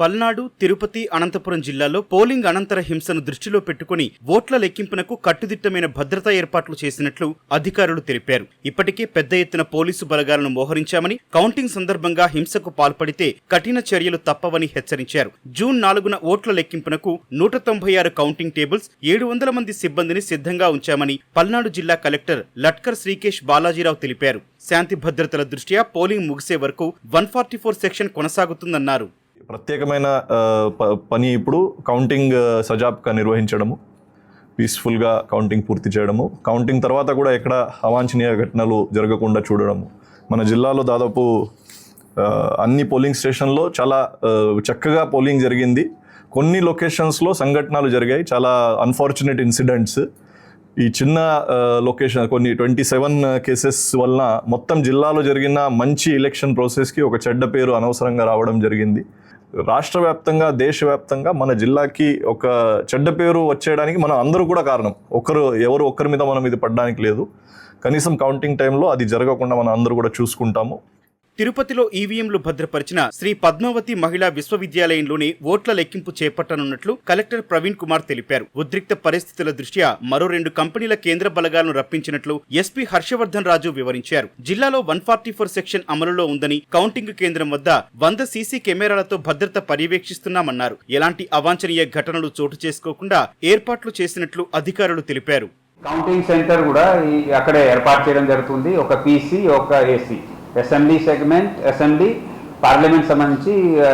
పల్నాడు తిరుపతి అనంతపురం జిల్లాలో పోలింగ్ అనంతర హింసను దృష్టిలో పెట్టుకుని ఓట్ల లెక్కింపునకు కట్టుదిట్టమైన భద్రతా ఏర్పాట్లు చేసినట్లు అధికారులు తెలిపారు. ఇప్పటికే పెద్ద ఎత్తున పోలీసు బలగాలను మోహరించామని కౌంటింగ్ సందర్భంగా హింసకు పాల్పడితే కఠిన చర్యలు తప్పవని హెచ్చరించారు. జూన్ నాలుగున ఓట్ల లెక్కింపునకు నూట తొంభై ఆరు కౌంటింగ్ టేబుల్స్ ఏడు వందల మంది సిబ్బందిని సిద్ధంగా ఉంచామని పల్నాడు జిల్లా కలెక్టర్ లట్కర్ శ్రీకేష్ బాలాజీరావు తెలిపారు. శాంతి భద్రతల దృష్ట్యా పోలింగ్ ముగిసే వరకు వన్ ఫార్టీ ఫోర్ సెక్షన్ కొనసాగుతుందన్నారు. ప్రత్యేకమైన ప- పని ఇప్పుడు కౌంటింగ్ సజాబ్గా నిర్వహించడము పీస్ఫుల్గా కౌంటింగ్ పూర్తి చేయడము కౌంటింగ్ తర్వాత కూడా ఎక్కడ అవాంఛనీయ ఘటనలు జరగకుండా చూడడము. మన జిల్లాలో దాదాపు అన్ని పోలింగ్ స్టేషన్లో చాలా చక్కగా పోలింగ్ జరిగింది. కొన్ని లొకేషన్స్లో సంఘటనలు జరిగాయి. చాలా అన్ఫార్చునేట్ ఇన్సిడెంట్స్ ఈ చిన్న లొకేషన్ కొన్ని ట్వంటీ సెవెన్ కేసెస్ వలన మొత్తం జిల్లాలో జరిగిన మంచి ఎలక్షన్ ప్రాసెస్కి ఒక చెడ్డ పేరు అనవసరంగా రావడం జరిగింది. రాష్ట్ర వ్యాప్తంగా దేశవ్యాప్తంగా మన జిల్లాకి ఒక చెడ్డ పేరు వచ్చేయడానికి మనం అందరూ కూడా కారణం. ఒకరు ఎవరు ఒక్కరి మీద మనం ఇది పడడానికి లేదు. కనీసం కౌంటింగ్ టైంలో అది జరగకుండా మనం అందరూ కూడా చూసుకుంటాము. తిరుపతిలో ఈవీఎంలు భద్రపరిచిన శ్రీ పద్మావతి మహిళా విశ్వవిద్యాలయంలోని ఓట్ల లెక్కింపు చేపట్టనున్నట్లు కలెక్టర్ ప్రవీణ్ కుమార్ తెలిపారు. ఉద్రిక్త పరిస్థితుల దృష్ట్యా మరో రెండు కంపెనీల కేంద్ర బలగాలను రప్పించినట్లు ఎస్పీ హర్షవర్ధన్ రాజు వివరించారు. జిల్లాలో వన్ ఫార్టీ ఫోర్ సెక్షన్ అమలులో ఉందని కౌంటింగ్ కేంద్రం వద్ద వంద సీసీ కెమెరాలతో భద్రత పర్యవేక్షిస్తున్నామన్నారు. ఎలాంటి అవాంఛనీయ ఘటనలు చోటు చేసుకోకుండా ఏర్పాట్లు చేసినట్లు అధికారులు తెలిపారు. కౌంటింగ్ సెంటర్ కూడా అక్కడే ఏర్పాటు చేయడం జరుగుతుంది. ఒక పీసీ ఒక AC assembly segment assembly parliament సంబంధించి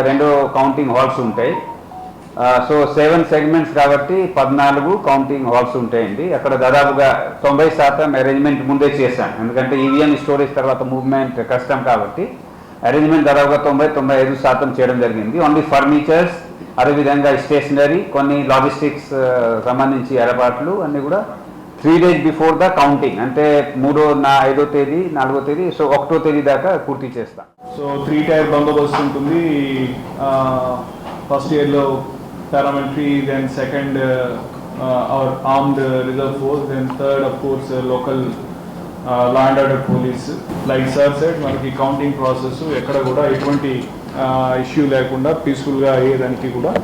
రెండు కౌంటింగ్ హాల్స్ ఉంటాయి. సో సెవెన్ సెగ్మెంట్స్ కాబట్టి పద్నాలుగు కౌంటింగ్ హాల్స్ ఉంటాయండి. అక్కడ దాదాపుగా తొంభై శాతం అరేంజ్మెంట్ ముందే చేశాం. ఎందుకంటే ఈవీఎం స్టోరేజ్ తర్వాత మూవ్మెంట్ కష్టం కాబట్టి అరేంజ్మెంట్ దాదాపుగా తొంభై తొంభై ఐదు శాతం చేయడం జరిగింది. ఓన్లీ ఫర్నిచర్స్ అదేవిధంగా స్టేషనరీ కొన్ని లాజిస్టిక్స్ సంబంధించి ఏర్పాట్లు అన్నీ కూడా three days before the counting అంటే మూడో నా ఐదో తేదీ నాలుగో తేదీ సో ఒకటో తేదీ దాకా పూర్తి చేస్తాం. సో త్రీ టైర్ బందోబస్తు ఉంటుంది ఫస్ట్ ఇయర్లో paramilitary then second our armed reserve force then third of course local law and order police like sir set మనకి కౌంటింగ్ ప్రాసెస్ ఎక్కడ కూడా ఎటువంటి ఇష్యూ లేకుండా పీస్ఫుల్గా అయ్యేదానికి కూడా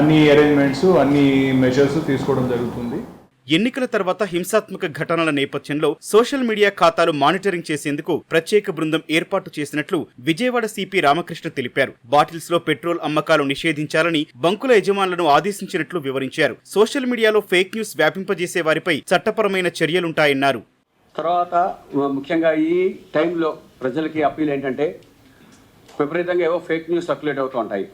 అన్ని అరేంజ్మెంట్స్ అన్ని మెజర్స్ తీసుకోవడం జరుగుతుంది. ఎన్నికల తర్వాత హింసాత్మక ఘటనల నేపథ్యంలో సోషల్ మీడియా ఖాతాలు మానిటరింగ్ చేసేందుకు ప్రత్యేక బృందం ఏర్పాటు చేసినట్లు విజయవాడ సిపి రామకృష్ణ తెలిపారు. బాటిల్స్లో పెట్రోల్ అమ్మకాలు నిషేధించాలని బంకుల యజమానులను ఆదేశించినట్లు వివరించారు. సోషల్ మీడియాలో ఫేక్ న్యూస్ వ్యాపింపజేసే వారిపై చట్టపరమైన చర్యలుంటాయన్నారు. తర్వాత ముఖ్యంగా ఈ టైంలో ప్రజలకి అప్పీల్ ఏంటంటే విపరీతంగా ఏవో ఫేక్ న్యూస్ సర్క్యులేట్ అవుతూ ఉంటాయి.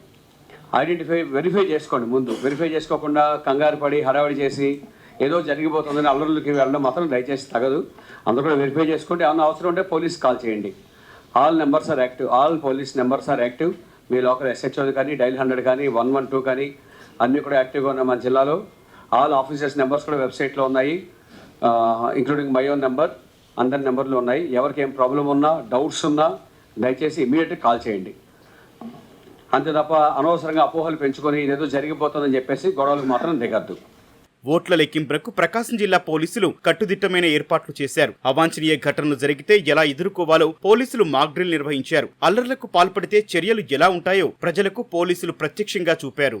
ఐడెంటిఫై వెరిఫై చేసుకోండి ముందు. వెరిఫై చేసుకోకుండా కంగారు పడి హడావిడి చేసి ఏదో జరిగిపోతుందని అల్లర్లకి వెళ్ళడం మాత్రం దయచేసి తగదు. అందరూ కూడా వెరిఫై చేసుకోండి. ఏమన్నా అవసరం ఉంటే పోలీస్ కాల్ చేయండి. All numbers are active. All police numbers are active. Me local SHO కానీ డైల్ హండ్రెడ్ కానీ వన్ వన్ టూ కానీ అన్నీ కూడా యాక్టివ్గా ఉన్నాయి మన జిల్లాలో ఆల్ ఆఫీసర్స్ నెంబర్స్ కూడా వెబ్సైట్లో ఉన్నాయి. ఇంక్లూడింగ్ మై ఓన్ నెంబర్ అందరి నెంబర్లు ఉన్నాయి. ఎవరికి ఏం ప్రాబ్లం ఉన్నా డౌట్స్ ఉన్నా దయచేసి ఇమీడియట్గా కాల్ చేయండి. అంతే తప్ప అనవసరంగా అపోహలు పెంచుకొని ఇదేదో జరిగిపోతుందని చెప్పేసి గొడవలకు మాత్రం దిగద్దు. ఓట్ల లెక్కింపునకు ప్రకాశం జిల్లా పోలీసులు కట్టుదిట్టమైన ఏర్పాట్లు చేశారు. అవాంఛనీయ ఘటనలు జరిగితే ఎలా ఎదుర్కోవాలో పోలీసులు మాక్డ్రిల్ నిర్వహించారు. అల్లర్లకు పాల్పడితే చర్యలు ఎలా ఉంటాయో ప్రజలకు పోలీసులు ప్రత్యక్షంగా చూపారు.